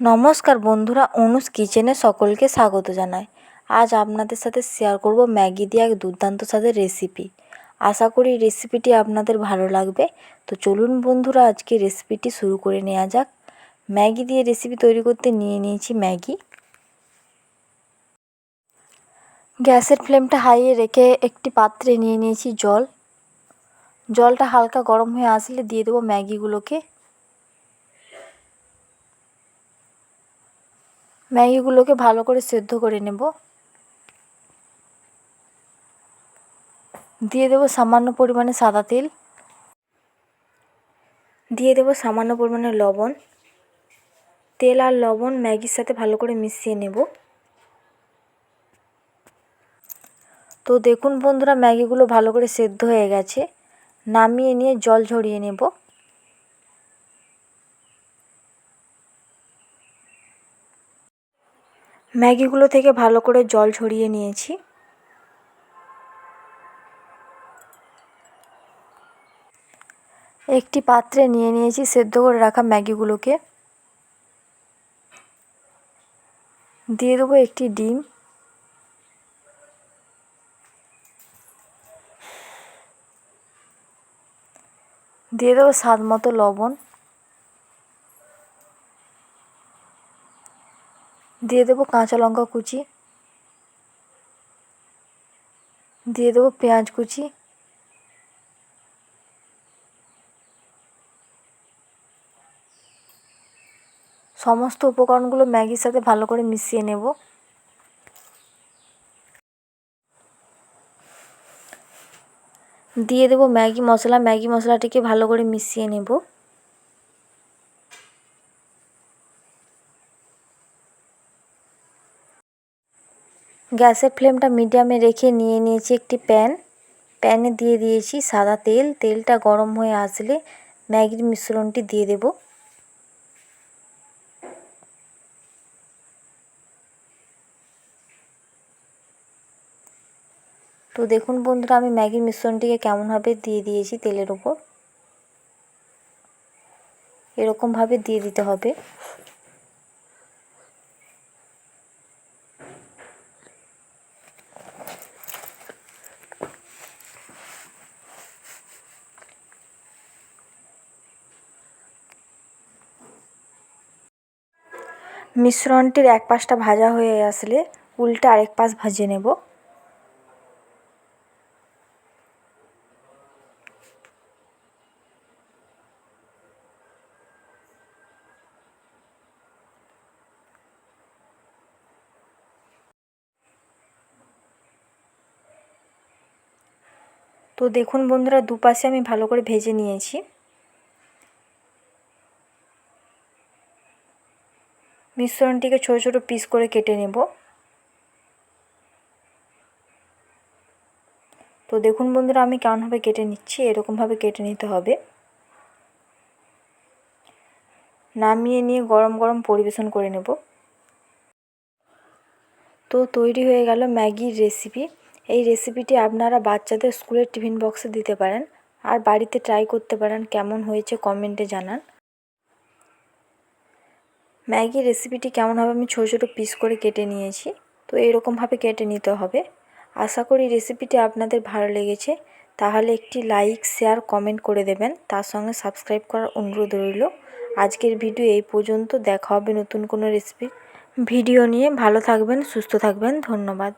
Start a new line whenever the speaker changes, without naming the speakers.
নমস্কার বন্ধুরা অনুস কিচেনে সকলকে স্বাগত জানাই। আজ আপনাদের সাথে শেয়ার করব ম্যাগি দিয়ে এক দুর্দান্ত স্বাদের রেসিপি আশা করি রেসিপিটি আপনাদের ভালো লাগবে। তো চলুন বন্ধুরা, আজকে রেসিপিটি শুরু করে নেওয়া যাক। ম্যাগি দিয়ে রেসিপি তৈরি করতে নিয়ে নিয়েছি ম্যাগি। গ্যাসের ফ্লেমটা হাইয়ে রেখে একটি পাত্রে নিয়ে নিয়েছি জল। জলটা হালকা গরম হয়ে আসলে দিয়ে দেবো ম্যাগিগুলোকে। ম্যাগিগুলোকে ভালো করে সেদ্ধ করে নেব। দিয়ে দেবো সামান্য পরিমাণে সাদা তেল। দিয়ে দেবো সামান্য পরিমাণে লবণ। তেল আর লবণ ম্যাগির সাথে ভালো করে মিশিয়ে নেব। তো দেখুন বন্ধুরা, ম্যাগিগুলো ভালো করে সেদ্ধ হয়ে গেছে। নামিয়ে নিয়ে জল ঝরিয়ে নেব। ম্যাগিগুলো থেকে ভালো করে জল ঝরিয়ে নিয়েছি। একটি পাত্রে নিয়ে নিয়েছি, সেদ্ধ করে রাখা ম্যাগিগুলোকে। দিয়ে দেবো একটি ডিম। দিয়ে দেবো স্বাদ মতো লবণ। দিয়ে দেবো কাঁচা লঙ্কা কুচি, দিয়ে দেবো পেঁয়াজ কুচি, সমস্ত উপকরণগুলো ম্যাগির সাথে ভালো করে মিশিয়ে নেব। দিয়ে দেবো ম্যাগি মশলা, ম্যাগি মশলাটিকে ভালো করে মিশিয়ে নেব। গ্যাসের ফ্লেমটা মিডিয়ামে রেখে নিয়ে নিয়েছি একটি প্যান। প্যানে দিয়ে দিয়েছি সাদা তেল। তেলটা গরম হয়ে আসলে ম্যাগির মিশ্রণটি দিয়ে দেব। তো দেখুন বন্ধুরা, আমি ম্যাগির মিশ্রণটিকে কেমনভাবে দিয়ে দিয়েছি তেলের ওপর। এরকমভাবে দিয়ে দিতে হবে। মিশ্রণটির এক পাশটা ভাজা হয়ে আসলে উল্টে আরেক পাশ ভাজে নেব। তো দেখুন বন্ধুরা, দুপাশে আমি ভালো করে ভেজে নিয়েছি। মিশ্রণটিকে ছোটো ছোটো পিস করে কেটে নেব। তো দেখুন বন্ধুরা, আমি কেমনভাবে কেটে নিচ্ছি, এরকমভাবে কেটে নিতে হবে। নামিয়ে নিয়ে গরম গরম পরিবেশন করে নেব। তো তৈরি হয়ে গেল ম্যাগির রেসিপি এই রেসিপিটি আপনারা বাচ্চাদের স্কুলের টিফিন বক্সে দিতে পারেন। আর বাড়িতে ট্রাই করতে পারেন, কেমন হয়েছে কমেন্টে জানান। ম্যাগি রেসিপিটি কেমন হবে আমি ছোটো ছোটো পিস করে কেটে নিয়েছি। তো এরকমভাবে কেটে নিতে হবে। আশা করি রেসিপিটি আপনাদের ভালো লেগেছে। তাহলে একটি লাইক শেয়ার কমেন্ট করে দেবেন। তার সঙ্গে সাবস্ক্রাইব করার অনুরোধ রইল। আজকের ভিডিও এই পর্যন্ত। দেখা হবে নতুন কোনো রেসিপি ভিডিও নিয়ে। ভালো থাকবেন, সুস্থ থাকবেন। ধন্যবাদ।